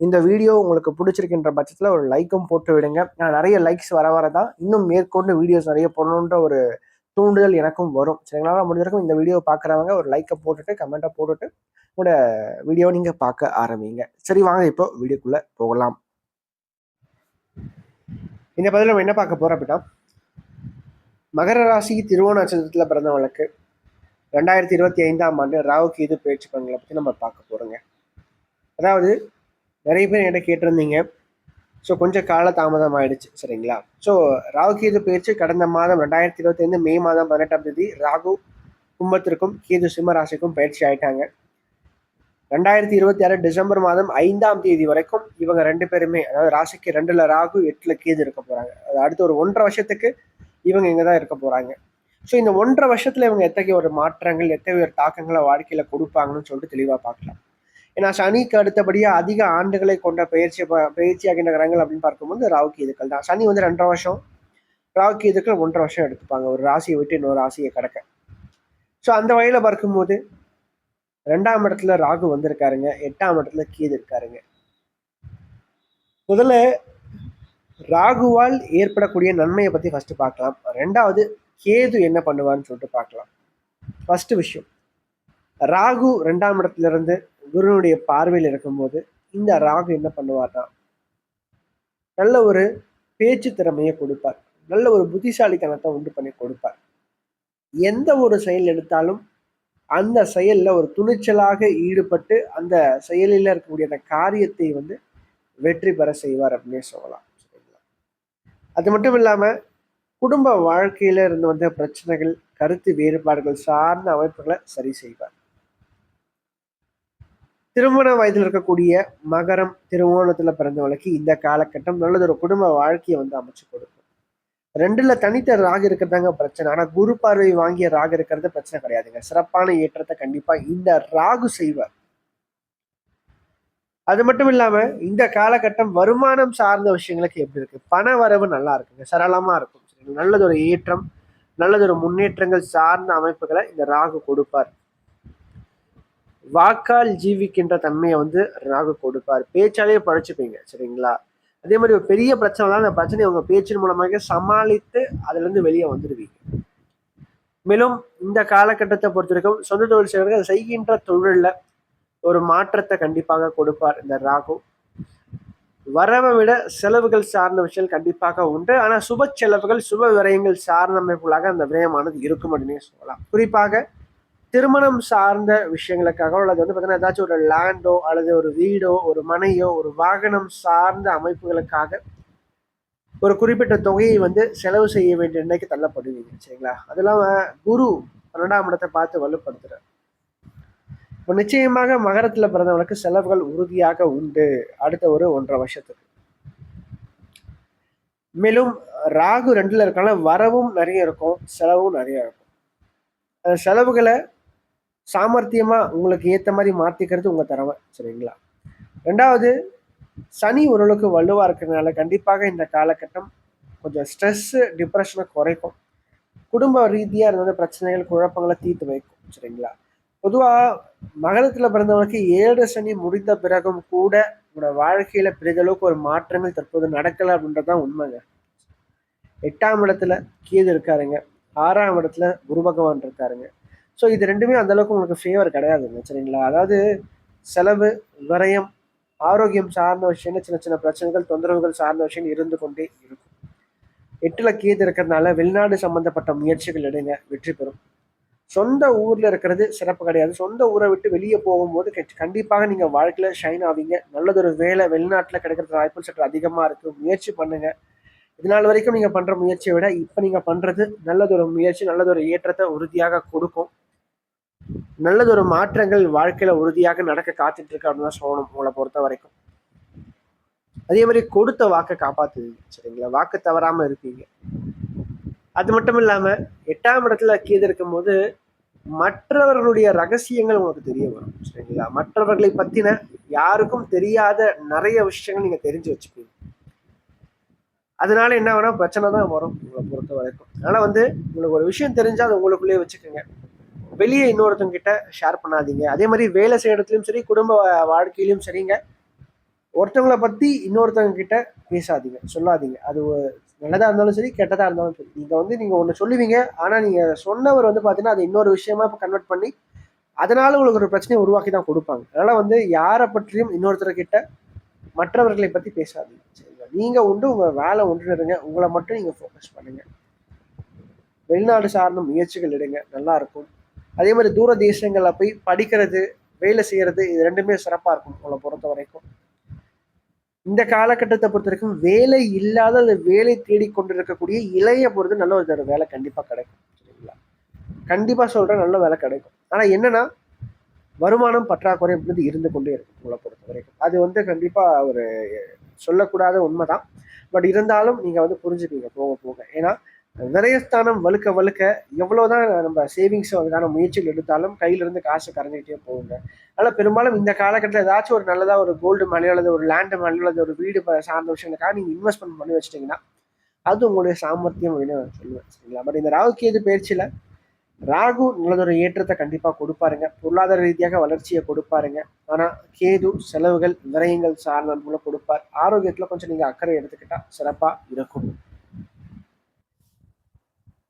இந்த வீடியோ உங்களுக்கு பிடிச்சிருக்கின்ற பட்சத்தில் ஒரு லைக்கும் போட்டு விடுங்க. நான் நிறைய லைக்ஸ் வர வர தான் இன்னும் மேற்கொண்டு வீடியோஸ் நிறைய போடணுன்ற ஒரு தூண்டுதல் எனக்கும் வரும். சரிங்களா? முடிஞ்ச வரைக்கும் இந்த வீடியோ பார்க்குறவங்க ஒரு லைக்கை போட்டுட்டு கமெண்ட்டை போட்டுட்டு உங்களோட வீடியோ நீங்கள் பார்க்க ஆரம்பிங்க. சரி வாங்க இப்போ வீடியோக்குள்ளே போகலாம். இந்த பதில் நம்ம என்ன பார்க்க போகிறோம் அப்படின்னா மகர ராசி திருவோண நட்சத்திரத்தில் பிறந்தவங்களுக்கு ரெண்டாயிரத்தி இருபத்தி ஐந்தாம் ஆண்டு ராகு கேது பயிற்சி பலன்களை பற்றி நம்ம பார்க்க போகிறோங்க அதாவது நிறைய பேர் என்கிட்ட கேட்டிருந்தீங்க. ஸோ கொஞ்சம் கால தாமதம் ஆயிடுச்சு சரிங்களா? ஸோ ராகு கேது பயிற்சி கடந்த மாதம் ரெண்டாயிரத்தி இருபத்தைந்து மே மாதம் பதினெட்டாம் தேதி ராகு கும்பத்திற்கும் கேது சிம்ம ராசிக்கும் பயிற்சி ஆயிட்டாங்க. ரெண்டாயிரத்தி இருபத்தி ஆறு டிசம்பர் மாதம் ஐந்தாம் தேதி வரைக்கும் இவங்க ரெண்டு பேருமே அதாவது ராசிக்கு ரெண்டுல ராகு எட்டுல கேது இருக்க போறாங்க. அது அடுத்த ஒரு ஒன்றரை வருஷத்துக்கு இவங்க இங்கே தான் இருக்க போறாங்க. ஸோ இந்த ஒன்றரை வருஷத்துல இவங்க எத்தகைய ஒரு மாற்றங்கள் எத்தகைய ஒரு தாக்கங்களை வாழ்க்கையில கொடுப்பாங்கன்னு சொல்லிட்டு தெளிவாக பார்க்கலாம். ஏன்னா சனிக்கு அடுத்தபடியாக அதிக ஆண்டுகளை கொண்ட பயிற்சி பயிற்சியாகின்ற கிரகங்கள் அப்படின்னு பார்க்கும்போது ராகு கேதுக்கள் தான். சனி வந்து ரெண்டரை வருஷம். ராகு கேதுக்கள் ஒன்றரை வருஷம் எடுத்துப்பாங்க. ஒரு ராசியை விட்டு இன்னொரு ராசியை கிடக்க. ஸோ அந்த வகையில் பார்க்கும்போது ரெண்டாம் இடத்துல ராகு வந்திருக்காருங்க. எட்டாம் இடத்துல கீது இருக்காருங்க. முதல்ல ராகுவால் ஏற்படக்கூடிய நன்மையை பற்றி ஃபர்ஸ்ட் பார்க்கலாம். ரெண்டாவது கேது என்ன பண்ணுவான்னு சொல்லிட்டு பார்க்கலாம். ஃபர்ஸ்ட் விஷயம். ராகு ரெண்டாம் இடத்துல குருனுடைய பார்வையில் இருக்கும்போது இந்த ராகு என்ன பண்ணுவார்னா நல்ல ஒரு பேச்சு திறமையை கொடுப்பார். நல்ல ஒரு புத்திசாலித்தனத்தை உண்டு பண்ணி கொடுப்பார். எந்த ஒரு செயல் எடுத்தாலும் அந்த செயலில் ஒரு துணிச்சலாக ஈடுபட்டு அந்த செயலில் இருக்கக்கூடிய அந்த காரியத்தை வந்து வெற்றி பெற செய்வார் அப்படின்னே சொல்லலாம். சரிங்களா? அது மட்டும் இல்லாமல் குடும்ப வாழ்க்கையில இருந்து வந்த பிரச்சனைகள் கருத்து வேறுபாடுகள் சார்ந்த அமைப்புகளை சரி செய்வார். திருமண வயதில் இருக்கக்கூடிய மகரம் திருவோணத்துல பிறந்தவளுக்கு இந்த காலகட்டம் நல்லதொரு குடும்ப வாழ்க்கையை வந்து அமைச்சு கொடுக்கும். ரெண்டுல தனித்த ராக இருக்கிறதாங்க பிரச்சனை. ஆனா குரு பார்வை வாங்கிய ராக இருக்கிறது பிரச்சனை கிடையாதுங்க. சிறப்பான ஏற்றத்தை கண்டிப்பா இந்த ராகு செய்வார். அது மட்டும் இல்லாம இந்த காலகட்டம் வருமானம் சார்ந்த விஷயங்களுக்கு எப்படி இருக்கு? பண வரவு நல்லா இருக்குங்க. சரளமா இருக்கும். நல்லதொரு ஏற்றம் நல்லதொரு முன்னேற்றங்கள் சார்ந்த அமைப்புகளை இந்த ராகு கொடுப்பார். வாக்கால் ஜீவிக்கின்ற தன்மையை வந்து ராகு கொடுப்பார். பேச்சாலே படைச்சுப்பீங்க சரிங்களா? அதே மாதிரி ஒரு பெரிய பிரச்சனை தான் அந்த பிரச்சனையை உங்க பேச்சின் மூலமாக சமாளித்து அதுலேருந்து வெளியே வந்துடுவீங்க. மேலும் இந்த காலகட்டத்தை பொறுத்த வரைக்கும் சொந்த தொழில் செய்வர்கள் செய்கின்ற தொழிலில் ஒரு மாற்றத்தை கண்டிப்பாக கொடுப்பார் இந்த ராகு. வரவை விட செலவுகள் சார்ந்த விஷயங்கள் கண்டிப்பாக உண்டு. ஆனால் சுப செலவுகள் சுப விரயங்கள் சார்ந்த அமைப்புகளாக அந்த விரயமானது இருக்கும் அப்படின்னே சொல்லலாம். குறிப்பாக திருமணம் சார்ந்த விஷயங்களுக்காக அல்லது வந்து பார்த்தீங்கன்னா ஏதாச்சும் ஒரு லேண்டோ அல்லது ஒரு வீடோ ஒரு மனையோ ஒரு வாகனம் சார்ந்த அமைப்புகளுக்காக ஒரு குறிப்பிட்ட தொகையை வந்து செலவு செய்ய வேண்டிய நிலைக்கு தள்ளப்படுவீங்க சரிங்களா? அது இல்லாமல் குரு பன்னெண்டாம் இடத்தை பார்த்து வலுப்படுத்துறார். இப்போ நிச்சயமாக மகரத்தில் பிறந்தவங்களுக்கு செலவுகள் உறுதியாக உண்டு. அடுத்த ஒரு ஒன்றரை வருஷத்துக்கு. மேலும் ராகு ரெண்டுல இருக்கனால வரவும் நிறைய இருக்கும் செலவும் நிறைய இருக்கும். செலவுகளை சாமர்த்தியமா உங்களுக்கு ஏற்ற மாதிரி மாத்திக்கிறது உங்க திறமை சரிங்களா? ரெண்டாவது சனி ஓரளவுக்கு வலுவா இருக்கிறதுனால கண்டிப்பாக இந்த காலகட்டம் கொஞ்சம் ஸ்ட்ரெஸ் டிப்ரெஷனை குறைக்கும். குடும்ப ரீதியாக இருந்த பிரச்சனைகள் குழப்பங்களை தீர்த்து வைக்கும் சரிங்களா? பொதுவாக மகரத்தில் பிறந்தவனுக்கு ஏழு சனி முடிந்த பிறகும் கூட உங்களோட வாழ்க்கையில பெரிதளவுக்கு ஒரு மாற்றங்கள் தற்போது நடக்கலை அப்படின்றது தான் உண்மைங்க. எட்டாம் இடத்துல கீது இருக்காருங்க. ஆறாம் இடத்துல குரு பகவான் இருக்காருங்க. ஸோ இது ரெண்டுமே அந்த அளவுக்கு உங்களுக்கு ஃபேவர் கிடையாதுங்க சரிங்களா? அதாவது செலவு விரயம் ஆரோக்கியம் சார்ந்த விஷயம்னு சின்ன சின்ன பிரச்சனைகள் தொந்தரவுகள் சார்ந்த விஷயம் இருந்து கொண்டே இருக்கும். எட்டுல கேது இருக்கிறதுனால வெளிநாடு சம்பந்தப்பட்ட முயற்சிகள் எடுங்க வெற்றி பெறும். சொந்த ஊர்ல இருக்கிறது சிறப்பு கிடையாது. சொந்த ஊரை விட்டு வெளியே போகும்போது கண்டிப்பாக நீங்க வாழ்க்கையில ஷைன் ஆவீங்க. நல்லதொரு வேலை வெளிநாட்டுல கிடைக்கிறது வாய்ப்பு சற்று அதிகமா இருக்கு. முயற்சி பண்ணுங்க. இதனால் வரைக்கும் நீங்க பண்ற முயற்சியை விட இப்ப நீங்க பண்றது நல்லதொரு முயற்சி நல்லதொரு ஏற்றத்தை உறுதியாக கொடுக்கும். நல்லதொரு மாற்றங்கள் வாழ்க்கையில உறுதியாக நடக்க காத்துட்டு இருக்கு அப்படின்னு தான் சொல்லணும் உங்களை பொறுத்த வரைக்கும். அதே மாதிரி கொடுத்த வாக்கை காப்பாத்து சரிங்களா? வாக்கு தவறாம இருப்பீங்க. அது மட்டும் இல்லாம எட்டாம் இடத்துல கீது இருக்கும்போது மற்றவர்களுடைய ரகசியங்கள் உங்களுக்கு தெரிய வரும் சரிங்களா? மற்றவர்களை பத்தின யாருக்கும் தெரியாத நிறைய விஷயங்கள் நீங்க தெரிஞ்சு வச்சுப்பீங்க. அதனால என்ன வேணா பிரச்சனை தான் வரும் உங்களை பொறுத்த வரைக்கும். அதனால வந்து உங்களுக்கு ஒரு விஷயம் தெரிஞ்சா அது உங்களுக்குள்ளேயே வச்சுக்கோங்க. வெளியே இன்னொருத்தவங்கிட்ட ஷேர் பண்ணாதீங்க. அதே மாதிரி வேலை செய்யற இடத்துலையும் சரி குடும்ப வாழ்க்கையிலும் சரிங்க. ஒருத்தவங்களை பற்றி இன்னொருத்தவங்க கிட்ட பேசாதீங்க. சொல்லாதீங்க. அது நல்லதாக இருந்தாலும் சரி கெட்டதாக இருந்தாலும் சரி. நீங்கள் வந்து நீங்கள் ஒன்று சொல்லுவீங்க. ஆனால் நீங்கள் சொன்னவர் வந்து பார்த்தீங்கன்னா அது இன்னொரு விஷயமா இப்போ கன்வெர்ட் பண்ணி அதனால உங்களுக்கு ஒரு பிரச்சனையை உருவாக்கி தான் கொடுப்பாங்க. அதனால் வந்து யாரை பற்றியும் இன்னொருத்தர்கிட்ட மற்றவர்களை பற்றி பேசாதீங்க. சரிங்களா? நீங்கள் உண்டு உங்கள் வேலை ஒன்று இருங்க உங்களை மட்டும் நீங்கள் ஃபோக்கஸ் பண்ணுங்கள் வெளிநாடு சார்ந்த முயற்சிகள் எடுங்க. நல்லாயிருக்கும் அதே மாதிரி தூர தேசங்களில் போய் படிக்கிறது வேலை செய்கிறது இது ரெண்டுமே சிறப்பாக இருக்கும் உங்களை பொறுத்த வரைக்கும். இந்த காலகட்டத்தை பொறுத்த வரைக்கும் வேலை இல்லாத அந்த வேலை தேடிக்கொண்டிருக்கக்கூடிய இளைய பொறுத்து நல்ல ஒரு வேலை கண்டிப்பாக கிடைக்கும் சரிங்களா? கண்டிப்பாக சொல்கிறேன் நல்ல வேலை கிடைக்கும். ஆனால் என்னென்னா வருமானம் பற்றாக்குறை அப்படின்றது இருந்து கொண்டே இருக்கும் உங்களை பொறுத்த வரைக்கும். அது வந்து கண்டிப்பாக ஒரு சொல்லக்கூடாத உண்மை தான் பட் இருந்தாலும் நீங்கள் வந்து புரிஞ்சுப்பீங்க போக போக ஏன்னா விரயஸ்தானம் வழுக்க வழுக்க எவ்வளவுதான் நம்ம சேவிங்ஸ் அதுக்கான முயற்சிகள் எடுத்தாலும் கையில இருந்து காசு கரைஞ்சிக்கிட்டே போகுங்க. அதனால பெரும்பாலும் இந்த காலகட்டத்தில் ஏதாச்சும் ஒரு நல்லதா ஒரு கோல்டு மலையோ அல்லது ஒரு லேண்டு மலையோ அல்லது ஒரு வீடு சார்ந்த விஷயங்களுக்காக நீங்க இன்வெஸ்ட்மெண்ட் பண்ணி வச்சிட்டீங்கன்னா அது உங்களுடைய சாமர்த்தியம் அப்படின்னு நான் சொல்லுவேன். சரிங்களா? பட் இந்த ராகு கேது பயிற்சியில ராகு நல்லதொரு ஏற்றத்தை கண்டிப்பா கொடுப்பாருங்க. பொருளாதார ரீதியாக வளர்ச்சியை கொடுப்பாருங்க. ஆனா கேது செலவுகள் விரயங்கள் சார்ந்த அனுகூலம் கொடுப்பார். ஆரோக்கியத்துல கொஞ்சம் நீங்க அக்கறை எடுத்துக்கிட்டா சிறப்பா இருக்கும்.